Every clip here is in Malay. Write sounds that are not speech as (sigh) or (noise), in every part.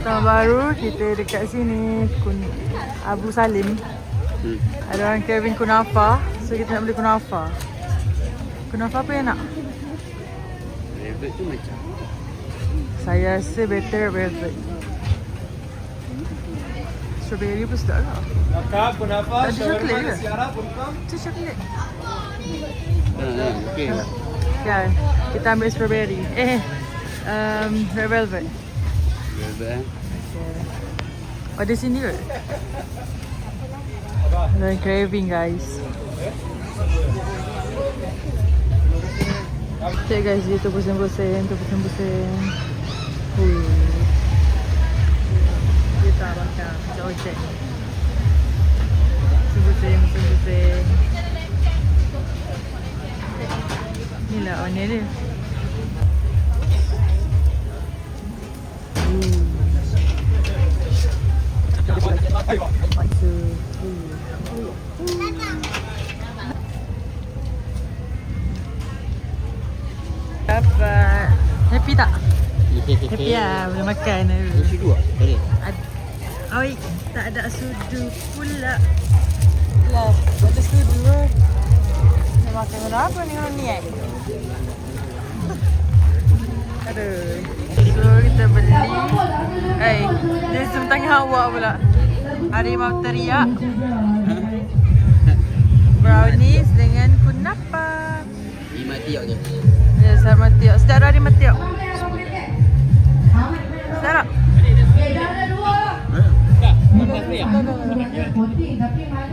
Tahun baru kita dekat sini Kun Abu Salim. Hmm. Ada orang Kevin kunafa. So kita nak beli kunafa. Kunafa apa yang nak? Velvet tu macam Saya rasa better velvet. Strawberry pun sedap lah. Kakak, kenapa? Ada coklat Shawarma ke? nasi Arab, welcome. Tu coklat. okay. Ya, kita ambil strawberry. Eh, um, red velvet. Oh, di sini ke? Dan craving guys. Cek guys, dia tu pusing-pusing, tu pusing-pusing. Hui. Dia tak makan, macam ojek. Pusing-pusing, pusing-pusing. Ni lah owner Dapat. Happy tak? Happy lah, (laughs) boleh makan. Ini sudu tak? Boleh? Oi, tak ada sudu pula. Lah, tak ada sudu. Nak makan benda apa ni orang ni eh? Aduh. So kita beli. Eh, dia sem tengah awak pula. Harimau teriak. Brownies dengan kunapa. Lima tiok je. Ya, sama tiok. Sedap dah harimau tiok. Sedap tak?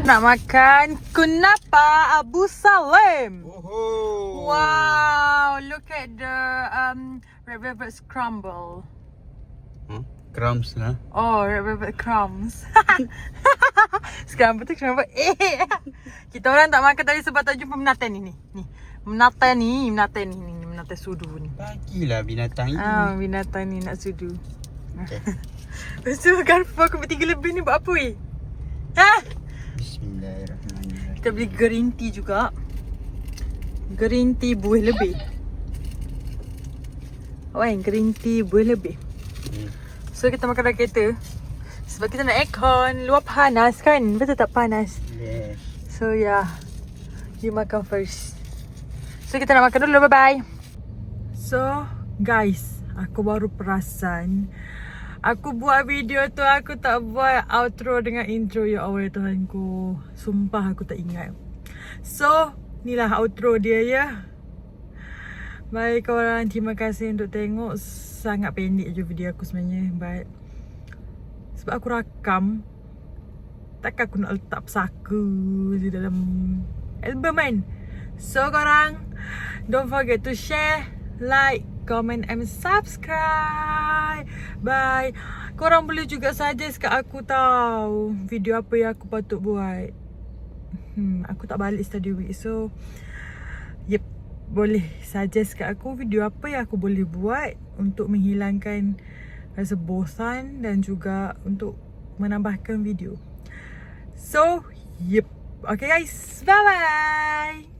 Nak makan kunapa Abu Salim. Oh. Wow, look at the um red velvet scramble. Ha? Crumbs lah. Oh, red velvet crumbs. scramble tu scramble. Eh. Kita orang tak makan tadi sebab tak jumpa menata ni ni. Ni. Menata ni, menata ni, ni, menata sudu ni. Bagilah binatang ini. Ah, binatang ni nak sudu. Okay. (laughs) Lepas tu garpu aku buat tiga lebih ni buat apa weh? Ha? Bismillahirrahmanirrahim. Kita beli green tea juga. Green tea buih lebih. Wan, green tea buih lebih. Hmm. So kita makan dalam kereta. Sebab kita nak aircon. Luar panas kan? Betul tak panas? Yes. So yeah. You makan first. So kita nak makan dulu. Bye-bye. So guys. Aku baru perasan. Aku buat video tu aku tak buat outro dengan intro. Ya Allah ya Tuhanku. Sumpah aku tak ingat. So, inilah outro dia ya. Baik korang, terima kasih untuk tengok. Sangat pendek je video aku sebenarnya. But, sebab aku rakam, takkan aku nak letak pesaka di dalam album kan. So korang, don't forget to share, like, comment and subscribe. Bye. Korang boleh juga suggest kat aku tahu video apa yang aku patut buat. Hmm, aku tak balik study week. So, yep. Boleh suggest kat aku video apa yang aku boleh buat untuk menghilangkan rasa bosan dan juga untuk menambahkan video. So, yep. Okay guys, bye-bye.